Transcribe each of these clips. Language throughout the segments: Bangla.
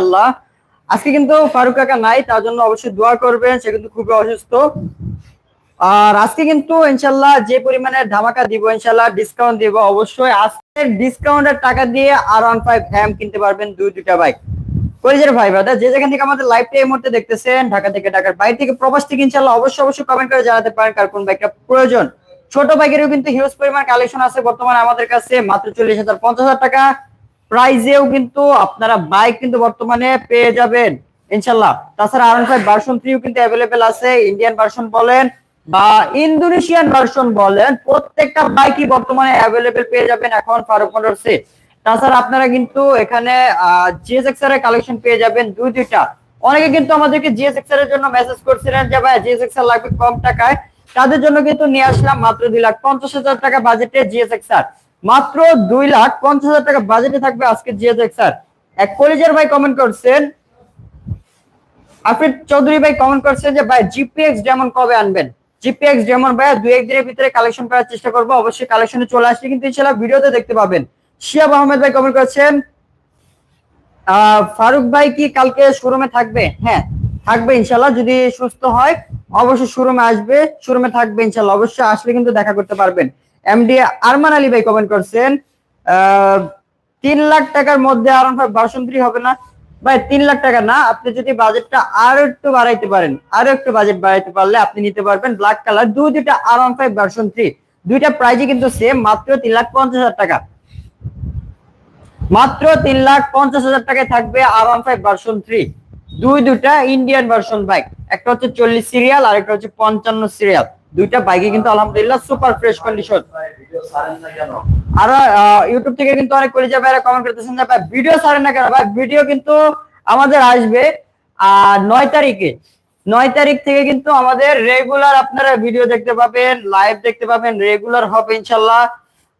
আল্লাহ আজকে কিন্তু ফারুক কাকা নাই, তার জন্য অবশ্যই দোয়া করবেন, সে কিন্তু খুবই অসুস্থ। আর আজকে কিন্তু ইনশাল্লাহ যে পরিমাণে ধামাকা দিব ইনশাল্লাহ ডিসকাউন্ট দিব, অবশ্যই আজকে ডিসকাউন্টের টাকা দিয়ে আর ওয়ান ফাইভ এম কিনতে পারবেন দুই, দুইটা বাইক ভাই যে যেখান থেকে আমাদের লাইভটা এই মুহূর্তে দেখতেছেন, ঢাকা থেকে ঢাকার বাইরে থেকে প্রবাস থেকে ইনশাল্লাহ অবশ্যই অবশ্যই কমেন্ট করে জানাতে পারেন কার কোন বাইকটা প্রয়োজন। ছোট বাইকেরও কিন্তু হিউজ পরিমাণ কালেকশন আছে বর্তমানে আমাদের কাছে, মাত্র চল্লিশ হাজার পঞ্চাশ হাজার টাকা। প্রাইজেও কিন্তু আপনারা বাইক কিন্তু বর্তমানে পেয়ে যাবেন। ইনশাল্লাহ তাছাড়া আর ফাইভ ভার্সন থ্রিও কিন্তু অ্যাভেলেবেল আছে। ইন্ডিয়ান ভার্সন বলেন বা ইন্দোনেশিয়ান ভার্সন বলেন, প্রত্যেকটা বাইকই বর্তমানে অ্যাভেলেবেল পেয়ে যাবেন এখন ফারুক মোটরসে তাছাড়া আপনারা কিন্তু এখানে জিএসএক্স এর কালেকশন পেয়ে যাবেন দুই, দুইটা। অনেকে কিন্তু আমাদেরকে জিএসএক্স এর জন্য মেসেজ করছিলেন যে, ভাই জিএসএক্সআর লাগবে কম টাকায়। তাদের জন্য কিন্তু নিয়ে আসলাম মাত্র দুই লাখ পঞ্চাশ হাজার টাকা বাজেটে জিএসএক্স আর মাত্র দুই লাখ পঞ্চাশ হাজার টাকা বাজেটে থাকবে আজকে জিএসএক্স আর এক কলেজের ভাই কমেন্ট করছেন। আফিদ চৌধুরী ভাই কমেন্ট করছেন যে, ভাই জিপিএক্স যেমন কবে আনবেন? জিপিএক্স যেমন ভাই দুই, এক দিনের ভিতরে কালেকশন করার চেষ্টা করব। অবশ্যই কালেকশনে চলে আসলে কিন্তু ইনশাল্লাহ ভিডিওতে দেখতে পাবেন। শিয়াব আহমেদ ভাই কমেন্ট করছেন ফারুক ভাই কি কালকে শোরুমে থাকবে? হ্যাঁ থাকবে ইনশাল্লাহ যদি সুস্থ হয়, অবশ্যই শোরুমে আসবে শোরুমে থাকবে ইনশাল্লাহ অবশ্যই আসলে কিন্তু দেখা করতে পারবেন। এমডি আরমান আলী ভাই কমেন্ট করছেন তিন লাখ টাকার মধ্যে আরাম ভার্সন থ্রি হবে না। ভাই, তিন লাখ টাকা না, আপনি যদি বাজেটটা আরও একটু বাড়াইতে পারেন, আরও একটু বাজেট বাড়াইতে পারলে আপনি নিতে পারবেন ব্ল্যাক কালার দুই দুইটা R one five version three দুইটা প্রাইজই কিন্তু সেম মাত্র তিন লাখ পঞ্চাশ হাজার টাকা। মাত্র তিন লাখ পঞ্চাশ হাজার টাকায় থাকবে R one five version three দুই দুটা ইন্ডিয়ান ভার্সন বাইক একটা হচ্ছে চল্লিশ সিরিয়াল আর একটা হচ্ছে পঞ্চান্ন সিরিয়াল দুইটা বাইকে কিন্তু আলহামদুলিল্লাহ সুপার ফ্রেশ কন্ডিশন আর ইউটিউব থেকে কিন্তু অনেক করে যাবে কমেন্ট করতেছেন যে, ভাই ভিডিও ছাড়েন না কেন? ভাই ভিডিও কিন্তু আমাদের আসবে আর নয় তারিখে। নয় তারিখ থেকে কিন্তু আমাদের রেগুলার আপনারা ভিডিও দেখতে পাবেন লাইভ দেখতে পাবেন রেগুলার হবে ইনশাল্লাহ।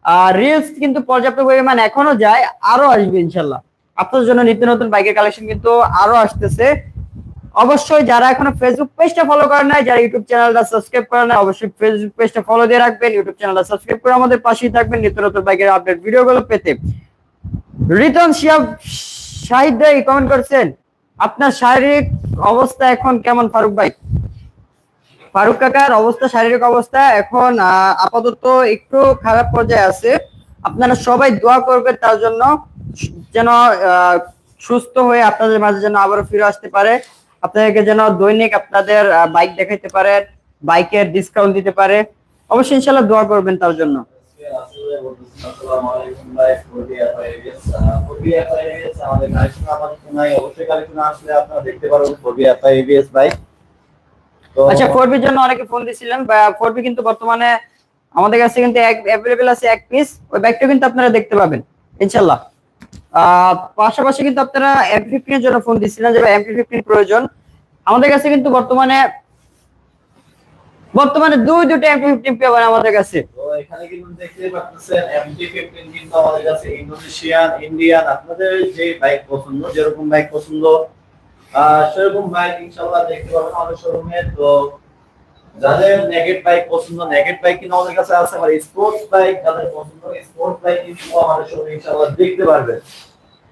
আর রিলস কিন্তু পর্যাপ্ত পরিমাণ এখনও যায়, আরও আসবে ইনশাল্লাহ। আপনাদের জন্য নিত্য নতুন বাইকের কালেকশন কিন্তু আরও আসতেছে। অবশ্যই যারা এখনও ফেসবুক পেজটা ফলো করেন নাই, যারা ইউটিউব চ্যানেলটা সাবস্ক্রাইব করেন নাই, অবশ্যই ফেসবুক পেজটা ফলো দিয়ে রাখবেন ইউটিউব চ্যানেলটা সাবস্ক্রাইব করে আমাদের পাশেই থাকবেন, নিত্য নতুন বাইকের আপডেট ভিডিওগুলো পেতে। রিটন শিয়াব শাহিদ ভাই কমেন্ট করছেন, আপনার শারীরিক অবস্থা এখন কেমন, ফারুক ভাই? ফারুক কাকার অবস্থা, শারীরিক অবস্থা এখন আপাতত একটু খারাপ পর্যায়ে আছে। আপনারা সবাই দোয়া করবেন তার জন্য, যেন সুস্থ হয়ে আপনাদের মাঝে যেন আবারও ফিরে আসতে পারে। আপনাদেরকে যেন দৈনিক আপনাদের বাইক দেখাইতে পারে বাইকের ডিসকাউন্ট দিতে পারে। অবশ্যই ইনশাল্লাহ দোয়া করবেন তার জন্য। আচ্ছা জন্য অনেকে ফোন বি কিন্তু বর্তমানে আমাদের কাছে কিন্তু অ্যাভেলেবেল আছে এক পিস ওই ব্যাগটা কিন্তু আপনারা দেখতে পাবেন ইনশাল্লাহ পাশাপাশি কিন্তু আপনারা এম ফিফটিন এর জন্য ফোন দিছিলেন যে এম ফিফটিন প্রয়োজন। আমাদের কাছে কিন্তু বর্তমানে বর্তমানে দুই দুটো এম ফিফটিন পাবেন আমাদের কাছে। এখানে কিন্তু দেখতে পাচ্ছেন এমটি ফিফটিন কিন্তু আমাদের কাছে ইন্দোনেশিয়ান, ইন্ডিয়ান, আপনাদের যে বাইক পছন্দ, যেরকম বাইক পছন্দ সেরকম বাইক ইনশাল্লাহ দেখতে পাবেন আমাদের শোরুমে তো যাদের নেগেট বাইক পছন্দ নেগেট বাইক কিন্তু আমাদের কাছে আছে আবার স্পোর্টস বাইক যাদের পছন্দ স্পোর্টস বাইক কিন্তু আমাদের শোরুমে ইনশাল্লাহ দেখতে পারবেন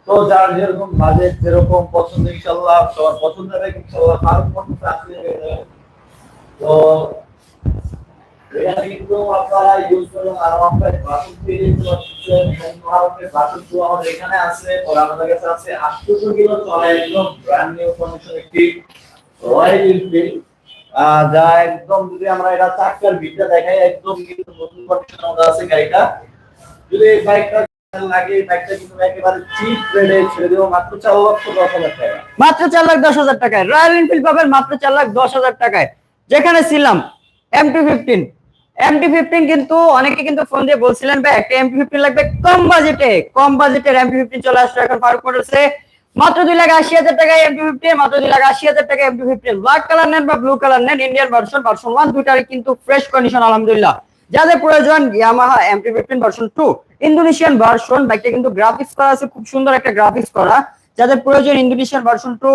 তো যার যেরকম বাজেট যেরকম পছন্দ ইনশাল্লাহ সবার পছন্দের বাইক ইনশাল্লাহ ফারুক আসলে তো আমাদের কাছে আছে 800 কিলো চলে একদম ব্র্যান্ড নিউ কন্ডিশন একটি রয়্যাল এনফিল্ড আহ, যা একদম যদি আমরা এটা চাকার দেখাই, একদম কিন্তু নতুন কন্ডিশন আছে গাড়িটা। যদি এই বাইকটা দশ হাজার টাকায়। রয়্যাল এনফিল্ড মাত্র চার লাখ দশ হাজার টাকায়। যেখানে ছিলাম M T fifteen M T fifteen কিন্তু অনেকে কিন্তু ফোন দিয়ে বলছিলেন, ভাই, একটা এম টি ফিফটিন লাগবে কম বাজেটে কম বাজেটের এম টি ফিফটিন চলে আসছে। এখন ফারুক মোটরসে মাত্র দুই লাখ আশি হাজার টাকা এম টি ফিফটিন মাত্র দুই লাখ আশি হাজার টাকা M T fifteen black colour নেন বা ব্লু কালার নেন ইন্ডিয়ান ভার্সন ভার্সন ওয়ান দুটারই কিন্তু ফ্রেশ কন্ডিশন আলহামদুলিল্লাহ। যাদের প্রয়োজন Yamaha M T fifteen version two Indonesian version বাইকটা কিন্তু গ্রাফিক্স করা আছে, খুব সুন্দর একটা গ্রাফিক্স করা। যাদের প্রয়োজন ইন্দোনেশিয়ান ভার্সন টু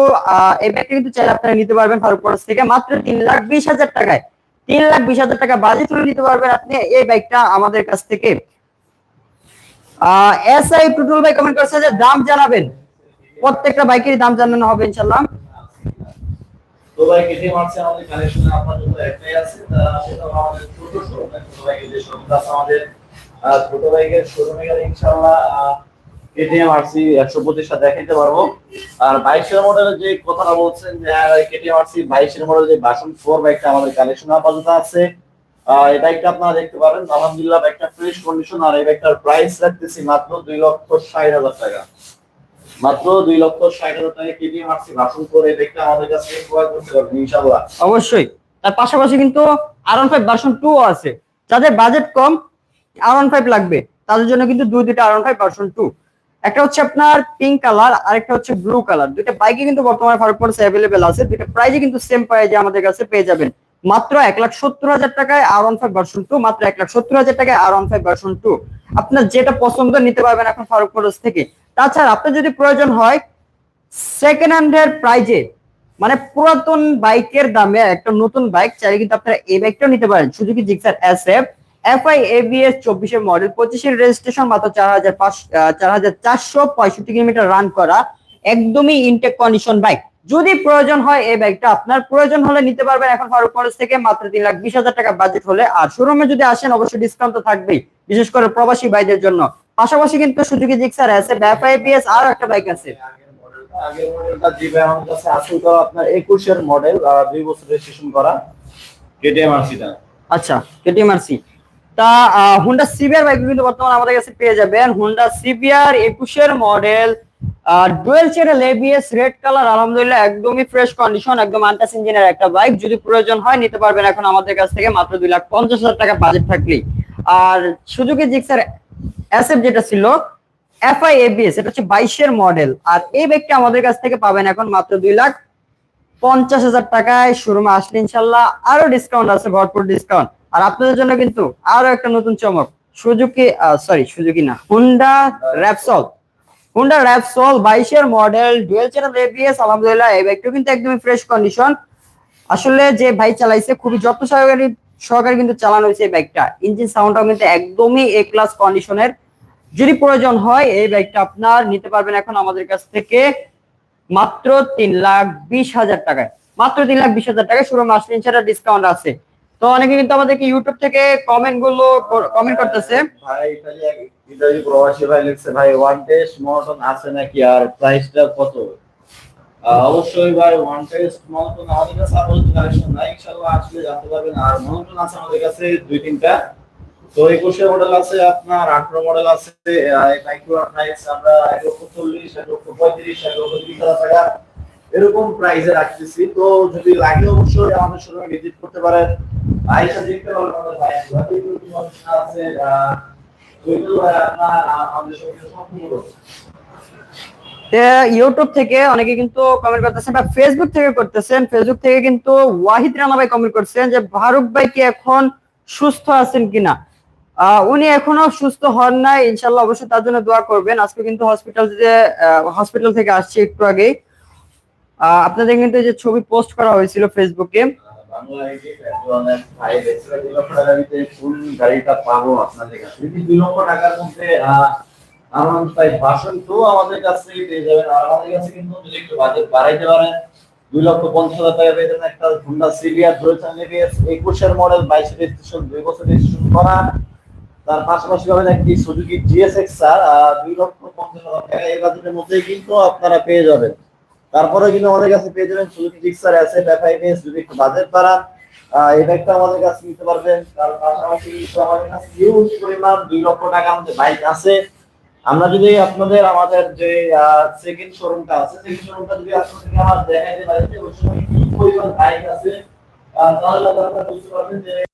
এই ব্যাগটা কিন্তু চাইলে আপনারা নিতে পারবেন ফারুক মোটরস থেকে। মাত্র তিন লাখ বিশ হাজার টাকায়, তিন লাখ বিশ হাজার টাকা বাজেট তুলে নিতে পারবেন আপনি এই বাইকটা আমাদের কাছ থেকে। এস আই টুটুল ভাই কমেন্ট করছে যে, দাম জানাবেন। প্রত্যেকটা বাইকের দাম জানানো হবে ইনশাল্লাহ তো ভাই আমাদের কালেকশনে আপনার জন্য একটাই আছে সেটা আমাদের ছোট যে আছে আমাদের। ছোট বাইকের শোরুমে গেলে ইনশাআল্লাহ আর মডেলের যে কথাটা বলছেন যে কেটিএম আরসি বাইশের মডেল যে বাসন ফোর বাইকটা আমাদের কালেকশনে আপাতত আছে। আহ, এই বাইকটা আপনারা দেখতে পারেন। আলহামদুলিল্লাহ বাইকটা ফ্রেশ কন্ডিশন আর এই বাইকটার প্রাইস রাখতেছি মাত্র দুই লক্ষ ষাট হাজার টাকা। মাত্র দুই লক্ষ ষাট হাজার টাকা আরসি বাসন ফোর এই বাইকটা আমাদের কাছ ইনশাআল্লাহ। অবশ্যই। তার পাশাপাশি কিন্তু ফাইভ ভার্সন টু আছে। যাদের বাজেট কম ফাইভ লাগবে। তাদের জন্য কিন্তু দুই দুইটা R one five version two একটা হচ্ছে আপনার পিঙ্ক কালার আর একটা হচ্ছে ব্লু কালার দুইটা বাইকে কিন্তু বর্তমানে ফারুক অ্যাভেলেবেল আছে। দুইটা প্রাইজে কিন্তু সেম প্রাইজে আমাদের কাছে পেয়ে যাবেন। মাত্র এক লাখ সত্তর হাজার টাকায় R one five version two মাত্র এক লাখ সত্তর হাজার টাকায় R one five version two আপনার যেটা পছন্দ নিতে পারবেন এখন ফারুক মোটরস থেকে। তাছাড়া আপনার যদি প্রয়োজন হয় সেকেন্ড হ্যান্ডের প্রাইজে মানে পুরাতন বাইকের দামে একটা নতুন বাইক চাইলে কিন্তু আপনারা এই বাইকটাও নিতে পারেন। Suzuki Gixxer S F F I ABS চব্বিশের মডেল পঁচিশের রেজিস্ট্রেশন মাত্র চার হাজার পাঁচ চার হাজার চারশো পঁয়ষট্টি কিলোমিটার রান করা একদমই ইনটেক কন্ডিশন বাইক যদি প্রয়োজন হয় এই বাইকটা আপনার প্রয়োজন হলে নিতে পারবেন এখন ফারুক কলেজ থেকে, মাত্র তিন লাখ বিশ হাজার টাকা বাজেট হলে। আর শোরুমে যদি আসেন, অবশ্যই ডিসকাউন্ট তো থাকবেই। বিশেষ করে প্রবাসী ভাইদের জন্য। পাশাপাশি কিন্তু Suzuki Gixxer S F F I আর একটা বাইক আছে। আগের মডেলটা আগের মডেলটা জি ভাই আমার কাছে আছে ওটা আপনার একুশের মডেল দুই বছর রেজিস্ট্রেশন করা কেটিএম আরসিটা আচ্ছা কেটিএম আরসি তা হুন্ডা সিবিআর বাইক কিন্তু বর্তমানে আমাদের কাছে পেয়ে যাবেন। Honda model dual channel ABS red colour আলহামদুলিল্লাহ একদমই ফ্রেশ কন্ডিশন একদম আনটাস ইঞ্জিনের একটা বাইক যদি প্রয়োজন হয় নিতে পারবেন এখন আমাদের কাছ থেকে মাত্র দুই লাখ পঞ্চাশ হাজার টাকা বাজেট থাকলেই। আর সুজুকি জিক্সার এসএফ যেটা ছিল এফআই এবিএস এটা হচ্ছে বাইশের মডেল আর এই বাইকটা আমাদের কাছ থেকে পাবেন এখন মাত্র দুই লাখ পঞ্চাশ হাজার টাকায়। শোরুমে আসলে ইনশাল্লাহ আরও ডিসকাউন্ট আছে, ভরপুর ডিসকাউন্ট আর আপনাদের জন্য কিন্তু আরও একটা নতুন চমক, সুজুকি সরি সুজুকি না হুন্ডা র্যাপসল হুন্ডা র্যাপসল বাইশের মডেল ডুয়েল চ্যানেল এবিএস আলহামদুলিল্লাহ, এই বাইকটা কিন্তু একদমই ফ্রেশ কন্ডিশন আসলে যে ভাই চালাইছে, খুবই যত্ন সহকারী সহকারে কিন্তু চালানো হয়েছে এই বাইকটা ইঞ্জিন সাউন্ডটাও কিন্তু একদমই এ ক্লাস কন্ডিশনের যদি প্রয়োজন হয়, এই বাইকটা আপনার নিতে পারবেন এখন আমাদের কাছ থেকে মাত্র তিন লাখ বিশ হাজার টাকায়। মাত্র তিন লাখ বিশ হাজার টাকায় শুরু মাস ইনশাল্লাহ ডিসকাউন্ট আছে। তো অনেকে কিন্তু আমাদেরকে ইউটিউব থেকে কমেন্টগুলো কমেন্ট করতেছে। ভাই প্রবাসী ভাই লিখছে, ভাই ওয়ান আছে নাকি? আর প্রাইসটা কত? অবশ্যই ভাই ওয়ান টেস্ট আমাদের কাছে কালেকশন নাই। ইনশাআল্লাহ আসলে জানতে পারবেন। আর মনোটন আছে আমাদের কাছে দুই, তিনটা। তো একুশে মডেল আছে আপনার, আঠারো মডেল আছে বাইকগুলোর প্রাইস আমরা এক লক্ষ চল্লিশ, এক লক্ষ পঁয়ত্রিশ, এক লক্ষ তিরিশ হাজার টাকা এরকম প্রাইসে রাখতেছি। তো যদি লাগে অবশ্যই আমাদের শোরুমে ভিজিট করতে পারেন। আইসা দেখতে পারবেন আমাদের ভাই। আছে আপনার আমাদের শোরুমে সম্পূর্ণ। ইউটিউব থেকে অনেকে কিন্তু কমেন্ট করতেছেন বা ফেসবুক থেকে করতেছেন। ফেসবুক থেকে কিন্তু ওয়াহিদ রানা ভাই কমেন্ট করছেন যে ফারুক ভাই কি এখন সুস্থ আছেন কিনা? আহ, উনি এখনও সুস্থ হন নাই ইনশাল্লাহ অবশ্যই তার জন্য দোয়া করবেন। আজকে কিন্তু হসপিটাল যে হসপিটাল থেকে আসছে একটু আগেই। আহ, আপনাদের কিন্তু এই যে ছবি পোস্ট করা হয়েছিল ফেসবুকে বাংলা একজনের ভাই মধ্যে ভাষণ তো আমাদের কাছ থেকে পেয়ে যাবেন। আর আমাদের কাছে কিন্তু যদি একটু বাজেট বাড়াইতে পারেন। দুই লক্ষ পঞ্চাশ হাজার টাকা পেয়ে যাবেন একটা হুন্ডা সিভিয়ার ধরেছেন এবিএস একুশের মডেল বাইশ রেজিস্ট্রেশন দুই বছর রেজিস্ট্রেশন করা। তার পাশাপাশি পাবেন একটি সুজুকি জিএসএক্স স্যার। দুই লক্ষ পঞ্চাশ হাজার টাকা এই বাজেটের মধ্যেই কিন্তু আপনারা পেয়ে যাবেন। তারপরে কিন্তু আমাদের কাছে পেয়ে যাবেন সুজুকি জিক্সার অ্যাসেট এফআইবিএস যদি একটু বাজেট বাড়ান এই ব্যাগটা আমাদের কাছে নিতে পারবেন। তার পাশাপাশি আমাদের কাছে হিউজ পরিমাণ দুই লক্ষ টাকার মধ্যে বাইক আছে। আমরা যদি আপনাদের আমাদের যে সেকেন্ড শোরুমটা আছে সেকেন্ড শোরুমটা যদি আপনাদের আমার দেখাইতে পারি যে ওই সময় কি পরিমাণ বাইক আছে তাহলে আপনারা বুঝতে পারবেন যে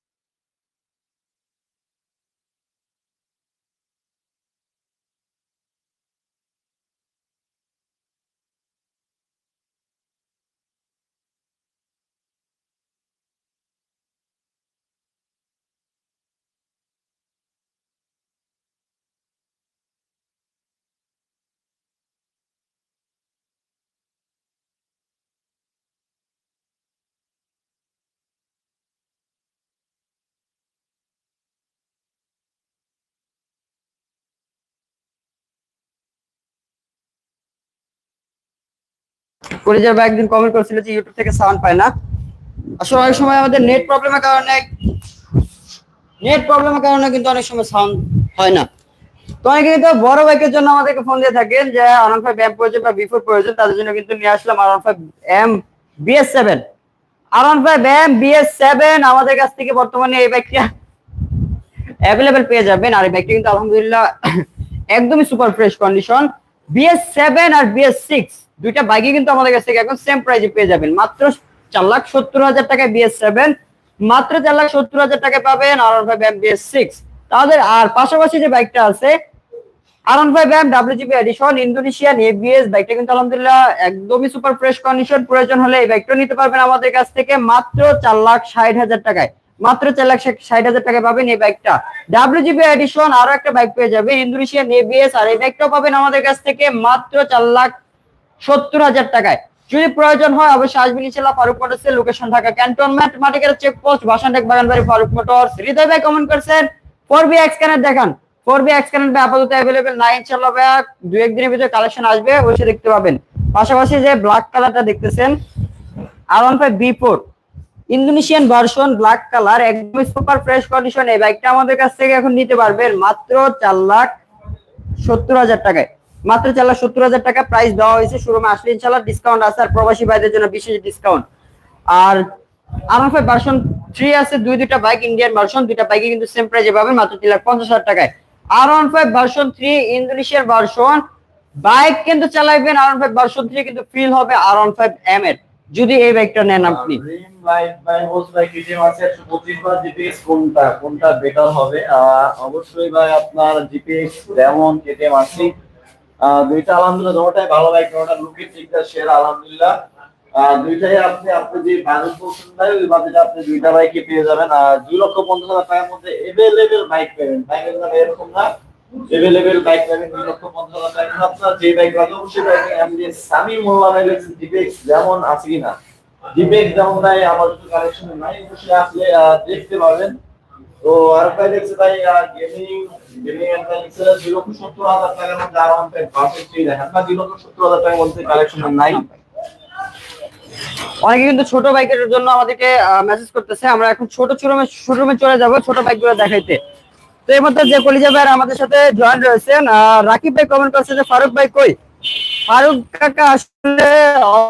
কলিজার ভাই একদিন কমেন্ট করেছিল যে ইউটিউব থেকে সাউন্ড পায় না। আসলে অনেক সময় আমাদের নেট প্রবলেমের কারণে নেট প্রবলেমের কারণে কিন্তু অনেক সময় সাউন্ড হয় না। তো অনেকে কিন্তু বড় জন্য আমাদেরকে ফোন দিয়ে থাকেন যে ফাইভ এম প্রয়োজন বা বিফোর প্রয়োজন, তাদের জন্য কিন্তু নিয়ে আসলাম R one five M BS seven R one five M BS seven আমাদের কাছ থেকে বর্তমানে এই বাইকটা অ্যাভেলেবেল পেয়ে যাবেন। আর এই বাইকটা কিন্তু আলহামদুলিল্লাহ একদমই super fresh condition BS seven আর বিএস সিক্স দুইটা বাইকই কিন্তু আমাদের কাছ থেকে এখন সেম প্রাইসে পেয়ে যাবেন। মাত্র চার লাখ সত্তর হাজার টাকায় বিএস সেভেন মাত্র চার লাখ সত্তর হাজার টাকা পাবেন R five M BS six তাদের আর পাশাপাশি যে বাইকটা আছে R five M WGP edition Indonesian ABS বাইকটা কিন্তু আলহামদুলিল্লাহ একদমই সুপার ফ্রেশ কন্ডিশন প্রয়োজন হলে এই বাইকটা নিতে পারবেন আমাদের কাছ থেকে মাত্র চার লাখ ষাট হাজার টাকায়। মাত্র চার লাখ ষাট হাজার টাকা পাবেন এই বাইকটা ডাব্লিউজিপি এডিশন আরও একটা বাইক পেয়ে যাবে ইন্দোনেশিয়ান এবিএস আর এই বাইকটাও পাবেন আমাদের কাছ থেকে মাত্র চার লাখ সত্তর হাজার টাকায়। যদি প্রয়োজন হয়, অবশ্যই আসবেন ইনশাল্লাহ ফারুক মোটরসের লোকেশন ঢাকা ক্যান্টনমেন্ট মাটিকের চেকপোস্ট বাসানটেক বাগানবাড়ি ফারুক মোটরস। হৃদয় ভাই কমেন্ট করছেন ফোর বি এক্স ক্যানেট দেখান। ফোর বি এক্স ক্যানেট আপাতত অ্যাভেলেবেল নাই ইনশাল্লাহ ভাইয়া দু একদিনের ভিতরে কালেকশন আসবে, অবশ্যই দেখতে পাবেন। পাশাপাশি যে ব্ল্যাক কালারটা দেখতেছেন R one five B four Indonesian version black colour একদম সুপার ফ্রেশ কন্ডিশন এই বাইকটা আমাদের কাছ থেকে এখন নিতে পারবেন মাত্র চার লাখ সত্তর হাজার টাকায়। মাত্র চার লাখ সত্তর হাজার টাকা প্রাইস দেওয়া হয়েছে। শোরুমে আসলে ইনশাল্লাহ ডিসকাউন্ট আছে আর প্রবাসী ভাইদের জন্য বিশেষ discount R five version three আছে, দুই দুটা বাইক ইন্ডিয়ান ভার্সন, দুইটা বাইকে কিন্তু সেম প্রাইসে পাবেন মাত্র তিন লাখ পঞ্চাশ হাজার টাকায়। R one five version three ইন্দোনেশিয়ার ভার্সন বাইক কিন্তু চালাইবেন। R one five version three কিন্তু ফিল হবে আর ওয়ান ফাইভ এম এর। যদি এই বাইকটা নেন আপনি। Dream light by hose by KTM আছে 125 বা জিপিএক্স কোনটা কোনটা বেটার হবে? অবশ্যই ভাই আপনার জিপিএক্স যেমন কেটিএম আছে। দুইটা আলহামদুলিল্লাহ দুটোটাই ভালো বাইক দুটোটা লুকের দিকটা শেয়ার আলহামদুলিল্লাহ। দুইটাই আপনি আপনি যে বাজেট পছন্দ হয় ওই বাজেটে আপনি দুইটা বাইকই পেয়ে যাবেন। আর দুই লক্ষ পঞ্চাশ হাজার টাকার মধ্যে এভেলেবেল বাইক পাবেন বাইকের দাম এরকম না। এভেলেবেল বাইক আপনার যে বাইক সামি মোল্লা যেমন আছে কিনা ডিবেট যেমন নাই, আমার কিছু কালেকশন নাই অবশ্যই আসলে দেখতে পাবেন। তো আর ভাই দেখছে ভাই গেমিং গেমিং সত্তর হাজার সত্তর হাজার কালেকশন নাই। অনেকে কিন্তু ছোট বাইকের জন্য আমাদেরকে মেসেজ করতেছে, আমরা এখন ছোট শোরুমে শোরুমে চলে যাব ছোট বাইকগুলো দেখাইতে। তো এর মধ্যে যে কলিজা ভাই আমাদের সাথে জয়েন রয়েছেন রাকিব ভাই কমেন্ট করছে যে, ফারুক ভাই কই? ফারুক কাকা আসলে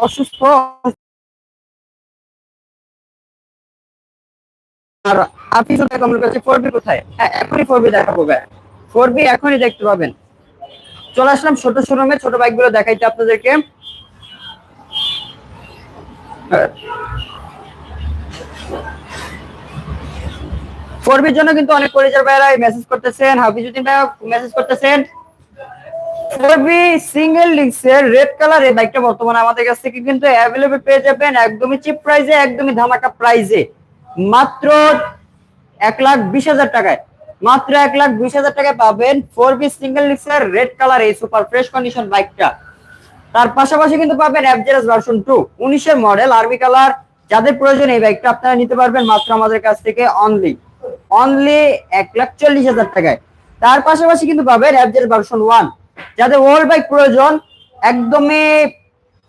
অসুস্থ। আর হাফিজ ভাই কমেন্ট করছে ফোর বি কোথায়? হ্যাঁ এখনই ফোর বি দেখাবো ভাই। ফোর বি এখনই দেখতে পাবেন। চলে আসলাম ছোট শোরুমে ছোট বাইকগুলো দেখাইতে আপনাদেরকে। ফোরবির জন্য কিন্তু অনেক পরিচয় ভাইরা মেসেজ করতেছেন হাফিজুদ্দিন ভাই মেসেজ করতেছেন। ফোরবি সিঙ্গেল লিক্সের রেড কালার এই বাইকটা বর্তমানে আমাদের কাছ থেকে কিন্তু অ্যাভেলেবল পেয়ে যাবেন, একদমই চিপ প্রাইসে একদমই ধামাকা প্রাইসে মাত্র এক লাখ বিশ হাজার টাকায়, মাত্র এক লাখ বিশ হাজার টাকায় পাবেন ফোর বি সিঙ্গেল লিক্সের রেড কালার এই সুপার ফ্রেশ কন্ডিশন বাইকটা তার পাশাপাশি কিন্তু পাবেন অ্যাভজেরাস ভার্সন টু উনিশের মডেল আরবি কালার যাদের প্রয়োজন এই বাইকটা আপনারা নিতে পারবেন মাত্র আমাদের কাছ থেকে অনলি অনলি এক লাখ চল্লিশ হাজার টাকায়। তার পাশাপাশি কিন্তু পাবেন অ্যাভজেরাস ভার্সন ওয়ান যাতে ওয়ার্ল্ড বাইক প্রয়োজন, একদমই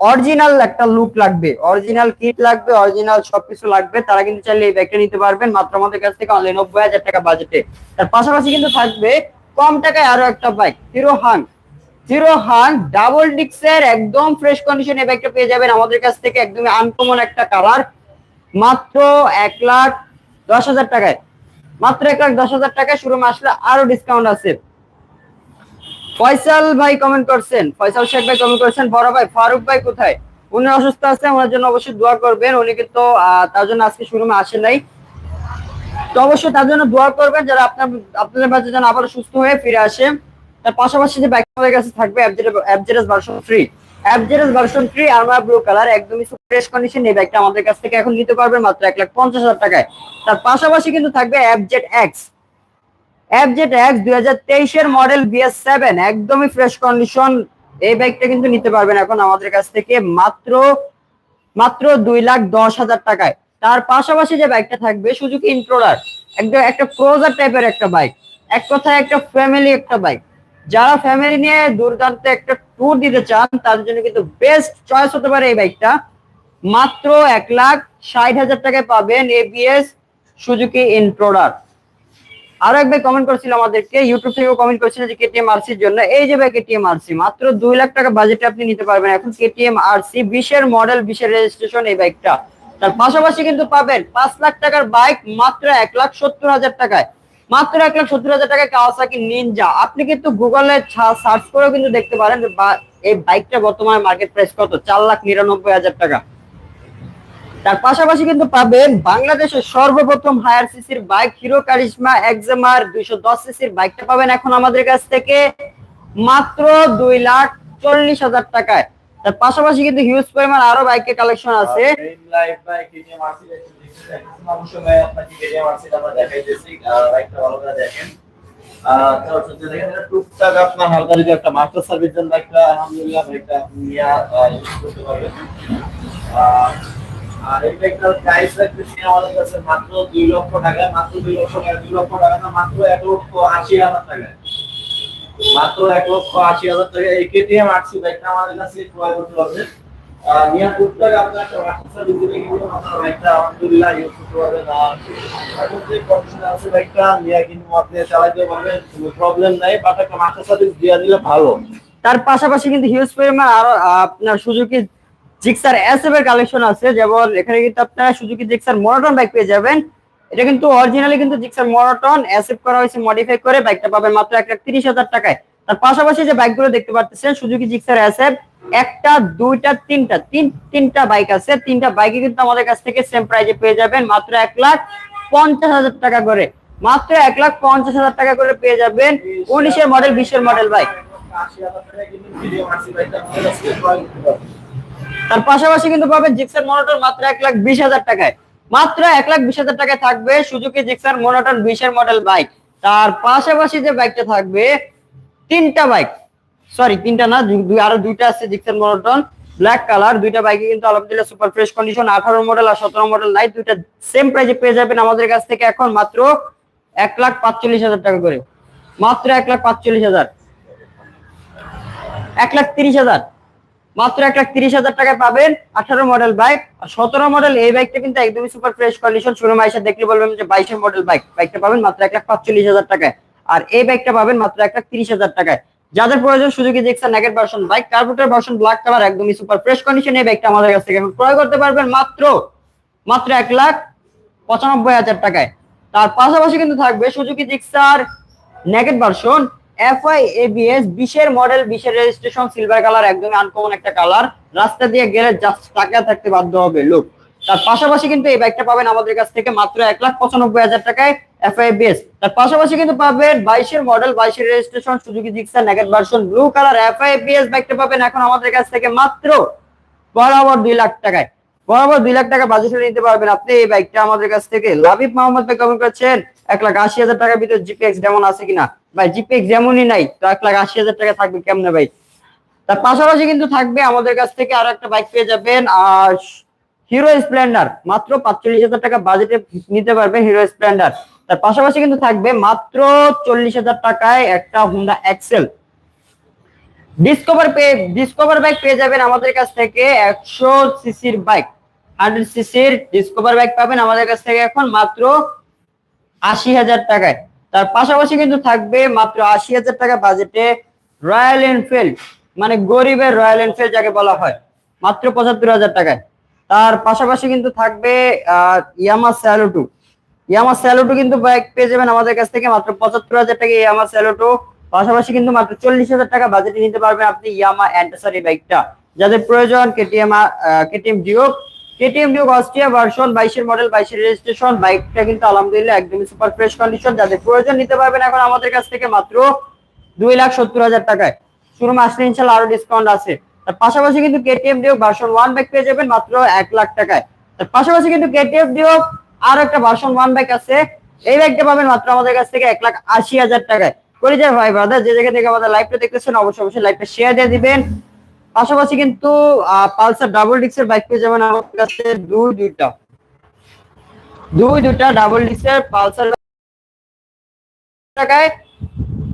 অরিজিনাল একটা লুক লাগবে। অরিজিনাল কিট লাগবে অরিজিনাল সবকিছু লাগবে। তারা কিন্তু চাইলে এই বাইকটা নিতে পারবেন। মাত্র আমাদের কাছ থেকে অনলি নব্বই হাজার টাকা বাজেটে তার পাশাপাশি কিন্তু থাকবে কম টাকায় আরও একটা বাইক হিরো হাং জিরো হান ডাবল ডিক্সের একদম ফ্রেশ কন্ডিশন বাইকটা পেয়ে যাবেন। আমাদের কাছ থেকে একদমই আনকমন একটা কালার মাত্র এক লাখ দশ হাজার টাকায়। মাত্র এক লাখ দশ হাজার টাকায় শুরু আসলে আরও ডিসকাউন্ট আছে। ফয়সাল ভাই কমেন্ট করছেন। ফয়সাল শেখ ভাই কমেন্ট করছেন, বড় ভাই ফারুক ভাই কোথায়? উনি অসুস্থ আছে, ওনার জন্য অবশ্যই দোয়া করবেন। উনি কিন্তু তার জন্য আজকে শুরুমে আসেন নাই। তো অবশ্যই তার জন্য দোয়া করবেন যারা আপনার, আপনাদের মাঝে যেন আবার সুস্থ হয়ে ফিরে আসে। তার পাশাপাশি যে আমাদের কাছে থাকবে অ্যাবজেরাস version three অ্যাবজেরাস version three armour blue colour একদমই ফ্রেশ কন্ডিশন এই বাইকটা আমাদের কাছ থেকে এখন নিতে পারবেন মাত্র এক লাখ পঞ্চাশ হাজার টাকায়। তার পাশাপাশি কিন্তু থাকবে অ্যাবজেট এক্স অ্যাবজেট এক্স দুই হাজার তেইশের মডেল বিএস সেভেন একদমই ফ্রেশ কন্ডিশন এই বাইকটা কিন্তু নিতে পারবেন এখন আমাদের কাছ থেকে মাত্র মাত্র দুই লাখ দশ হাজার টাকায়। তার পাশাপাশি যে বাইকটা থাকবে সুজুকি ইন্ট্রোলার একদম একটা ক্রোজার টাইপের একটা বাইক এক কথায় একটা ফ্যামিলি একটা বাইক যারা ফ্যামিলি নিয়ে দুর্দান্ত একটা ট্যুর দিতে চান তাদের জন্য কিন্তু বেস্ট চয়েস হতে পারে এই বাইকটা মাত্র এক লাখ ষাট হাজার টাকায় পাবেন এবিএস সুজুকি ইন্ট্রোডার আরও এক ভাই কমেন্ট করেছিল আমাদেরকে ইউটিউব থেকেও কমেন্ট করেছিল যে কেটিএম আরসির জন্য। এই যে ভাই কেটিএম আরসি মাত্র দুই লাখ টাকা বাজেটে আপনি নিতে পারবেন। এখন কেটিএম আরসি বিশের মডেল বিশের রেজিস্ট্রেশন এই বাইকটা তার পাশাপাশি কিন্তু পাবেন পাঁচ লাখ টাকার বাইক মাত্র এক লাখ সত্তর হাজার টাকায়। মাত্র এক লাখ সত্তর হাজার টাকায় কাওয়াসাকি নিনজা আপনি কিন্তু গুগলে সার্চ করেও কিন্তু দেখতে পারেন যে এই বাইকটা বর্তমানে মার্কেট প্রাইস কত? চার লাখ নিরানব্বই হাজার টাকা। তার পাশাপাশি কিন্তু পাবেন বাংলাদেশের সর্বপ্রথম হায়ার সিসির বাইক হিরো কারিশমা এক্সামার দুইশো দশ সিসির বাইকটা পাবেন এখন আমাদের কাছ থেকে মাত্র দুই লাখ চল্লিশ হাজার টাকায়। তার পাশাপাশি কিন্তু হিউজ পরিমাণ আরও বাইকের কালেকশন আছে। টুকটাক আপনার হালকা যদি একটা মাস্টার সার্ভিস দেন বাইকটা আলহামদুলিল্লাহ বাইকটা আপনি ইউজ করতে পারবেন। আর এই বাইকটার প্রাইস রাখতেছি আমাদের কাছে মাত্র দুই লক্ষ টাকা মাত্র দুই লক্ষ টাকা দুই লক্ষ টাকা না মাত্র এক লক্ষ আশি হাজার টাকা মাত্র এক লক্ষ আশি হাজার টাকা। এই কেটিএম আরসি বাইকটা আমাদের কাছে ক্রয় করতে পারবেন। কিন্তু আপনি চালাতে প্রবলেম নাই। সার্ভিস দিলে ভালো। তার পাশাপাশি কিন্তু হিউজ আরও আপনার সুজুকি জিক্সার এসএফ এর কালেকশন আছে। যেমন এখানে কিন্তু আপনারা সুজুকি জিক্সার মনোটন বাইক পেয়ে যাবেন। এটা কিন্তু অরিজিনালি কিন্তু জিক্সার মনোটন এসএফ করা হয়েছে মডিফাই করে বাইকটা পাবেন মাত্র এক লাখ তিরিশ হাজার টাকায়। তার পাশাপাশি যে বাইকগুলো দেখতে পাচ্ছেন সুজুকি জিক্সার এসএফ একটা, দুইটা, তিনটা, তিন, তিনটা বাইক আছে। তিনটা বাইকে কিন্তু আমাদের কাছ থেকে সেম প্রাইজে পেয়ে যাবেন মাত্র এক লাখ পঞ্চাশ হাজার টাকা করে। মাত্র এক লাখ পঞ্চাশ হাজার টাকা করে পেয়ে যাবেন উনিশের মডেল বিশের মডেল বাইক তার পাশাপাশি কিন্তু পাবেন জিক্সার মনোটর মাত্র এক লাখ বিশ হাজার টাকায়। মাত্র এক লাখ বিশ হাজার টাকায় থাকবে সুজুকি জিক্সার মনোটর বিশের মডেল বাইক তার পাশাপাশি যে বাইকটা থাকবে, তিনটা বাইক সরি তিনটা না আরও দুইটা আছে জিক্সার মনোটন। ব্ল্যাক কালার দুইটা বাইকে কিন্তু আলহামদুলিল্লাহ সুপার ফ্রেশ কন্ডিশন আঠারো মডেল আর সতেরো মডেল নাই দুইটা সেম প্রাইজে পেয়ে যাবেন আমাদের কাছ থেকে এখন মাত্র এক লাখ পাঁচচল্লিশ হাজার টাকা করে। মাত্র এক লাখ পাঁচচল্লিশ হাজার। এক লাখ তিরিশ হাজার। মাত্র একটা তিরিশ হাজার টাকায় পাবেন আঠারো মডেল বাইক আর সতেরো মডেল এই বাইকটা কিন্তু একদমই সুপার ফ্রেশ কন্ডিশন শুরু মাইসা দেখলে বলবেন যে বাইশের মডেল বাইক বাইকটা পাবেন মাত্র এক পাঁচচল্লিশ হাজার টাকায়। আর এই বাইকটা পাবেন মাত্র এক লাখ তিরিশ হাজার টাকায়। যাদের প্রয়োজন সুযোগী দেখছেন naked version bike carburettor version black colour একদমই সুপার ফ্রেশ কন্ডিশন এই বাইকটা আমাদের কাছ থেকে এখন ক্রয় করতে পারবেন মাত্র মাত্র এক লাখ পঁচানব্বই হাজার টাকায়। তার পাশাপাশি কিন্তু থাকবে Suzuki Gixxer naked version FI ABS বিশের মডেল বিশের রেজিস্ট্রেশন সিলভার কালার একদমই আনকমন একটা কালার রাস্তা দিয়ে গেলে জাস্ট তাকিয়ে থাকতে বাধ্য হবে লোক তার পাশাপাশি কিন্তু এই বাইকটা পাবেন আমাদের কাছ থেকে মাত্র এক লাখ পঁচানব্বই হাজার টাকায় এফআইবিএস তার পাশাপাশি কিন্তু পাবেন বাইশের মডেল বাইশের registration Suzuki Gixxer naked version blue colour FI ABS বাইকটা পাবেন এখন আমাদের কাছ থেকে মাত্র বরাবর দুই লাখ টাকায়। বরাবর দুই লাখ টাকা বাজেটে নিতে পারবেন আপনি এই বাইকটা আমাদের কাছ থেকে। লাবিব মোহাম্মদ ভাই কমেন্ট করছেন, এক লাখ আশি হাজার টাকার ভিতরে জিপিএক্স যেমন আছে কিনা? ভাই জিপিএক্স যেমনই নাই, তো এক লাখ আশি হাজার টাকা থাকবে কেমনে ভাই? তার পাশাপাশি কিন্তু থাকবে আমাদের কাছ থেকে আরও একটা বাইক পেয়ে যাবেন, আর হিরো স্প্লেন্ডার মাত্র পাঁচচল্লিশ হাজার টাকা বাজেটে নিতে পারবেন হিরো স্প্লেন্ডার তার পাশাপাশি কিন্তু থাকবে মাত্র চল্লিশ হাজার টাকায় একটা হুন্ডা এক্সেল ডিসকভার পেয়ে ডিসকভার বাইক পেয়ে যাবেন আমাদের কাছ থেকে একশো সিসির বাইক হান্ড্রেড সিসির ডিসকভার বাইক পাবেন আমাদের কাছ থেকে এখন মাত্র আশি হাজার টাকায়। তার পাশাপাশি কিন্তু থাকবে মাত্র আশি হাজার টাকা বাজেটে রয়্যাল এনফিল্ড মানে গরিবের রয়্যাল এনফিল্ড যাকে বলা হয়, মাত্র পঁচাত্তর হাজার টাকায়। তার পাশাপাশি কিন্তু থাকবে ইয়ামা স্যালোটু ইয়ামা স্যালোটু কিন্তু বাইক পেয়ে যাবেন আমাদের কাছ থেকে মাত্র পঁচাত্তর হাজার টাকা ইয়ামা স্যালোটু পাশাপাশি কিন্তু মাত্র চল্লিশ হাজার টাকা বাজেটে নিতে পারবেন আপনি ইয়ামা অ্যান্টাসার এই বাইকটা যাদের প্রয়োজন KTM KTM Duke KTM Duke Austria version বাইশের মডেল বাইশের রেজিস্ট্রেশন বাইকটা কিন্তু আলহামদুলিল্লাহ একদমই সুপার ফ্রেশ কন্ডিশন যাদের প্রয়োজন নিতে পারবেন এখন আমাদের কাছ থেকে মাত্র দুই লাখ সত্তর হাজার টাকায়। শুরু আসলে ইনশাল্লাহ আরও ডিসকাউন্ট আছে। তার পাশাপাশি কিন্তু KTM Duke version one bike পেয়ে যাবেন মাত্র এক লাখ টাকায়। তার পাশাপাশি কিন্তু কেটিএম ডিউক আর একটা ভার্সন ওয়ান বাইক আছে। এই বাইকটা পাবেন মাত্র আমাদের কাছ থেকে এক লাখ আশি হাজার টাকায়। পরিচয় ভাই ব্রাদার যে জায়গা থেকে আমাদের লাইভটা দেখতেছেন, অবশ্যই অবশ্যই লাইভটা শেয়ার দিয়ে দিবেন। পাশাপাশি কিন্তু পালসার ডাবল ডিক্সের বাইক পেয়ে যাবেন আমাদের কাছে দুই, দুইটা। দুই, দুইটা ডাবল ডিক্সের পালসার টাকায়,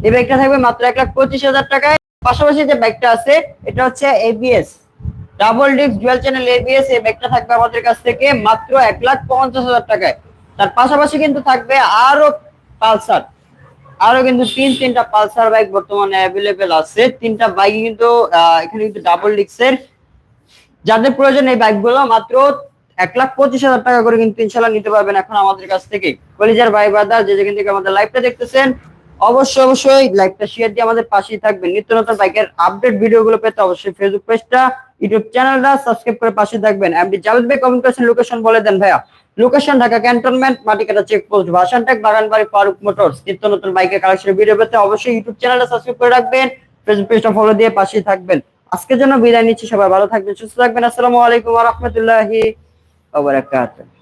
এই বাইকটা থাকবে মাত্র এক লাখ পঁচিশ হাজার টাকায়। পাশাপাশি যে বাইকটা আছে, এটা হচ্ছে ABS double disc dual channel ABS এই বাইকটা থাকবে আমাদের কাছ থেকে মাত্র এক লাখ পঞ্চাশ হাজার টাকায়। তার পাশাপাশি কিন্তু থাকবে আরও পালসার। আরও কিন্তু তিন, তিনটা পালসার বাইক বর্তমানে অ্যাভেলেবেল আছে। তিনটা বাইক কিন্তু এখানে কিন্তু ডাবল ডিস্কের যাদের প্রয়োজন এই বাইকগুলো মাত্র এক লাখ পঁচিশ হাজার টাকা করে কিন্তু ইনশাল্লাহ নিতে পারবেন এখন আমাদের কাছ থেকে। কলিজার ভাই ব্রাদার যে যেখান থেকে আমাদের লাইভটা দেখতেছেন, অবশ্যই অবশ্যই লাইভটা শেয়ার দিয়ে আমাদের পাশেই থাকবেন। নিত্য নতুন বাইকের আপডেট ভিডিওগুলো পেতে অবশ্যই ফেসবুক পেজটা ইউটিউব চ্যানেলটা সাবস্ক্রাইব করে পাশে থাকবেন। এমডি জাভেদ ভাই কমেন্ট করেছেন লোকেশন বলে দেন ভাইয়া। Location Dhaka cantonment Matikata checkpost Bhashantek Baganbari Faruk motors নিত্য নতুন বাইকের কালেকশন ভিডিও পেতে অবশ্যই ইউটিউব চ্যানেলটা সাবস্ক্রাইব করে রাখবেন ফেসবুক পেজটা ফলো দিয়ে পাশেই থাকবেন। আজকের জন্য বিদায় নিচ্ছি, সবাই ভালো থাকবেন, সুস্থ থাকবেন। আসসালামু আলাইকুম ওয়া রাহমাতুল্লাহি ওয়া বারাকাতুহু।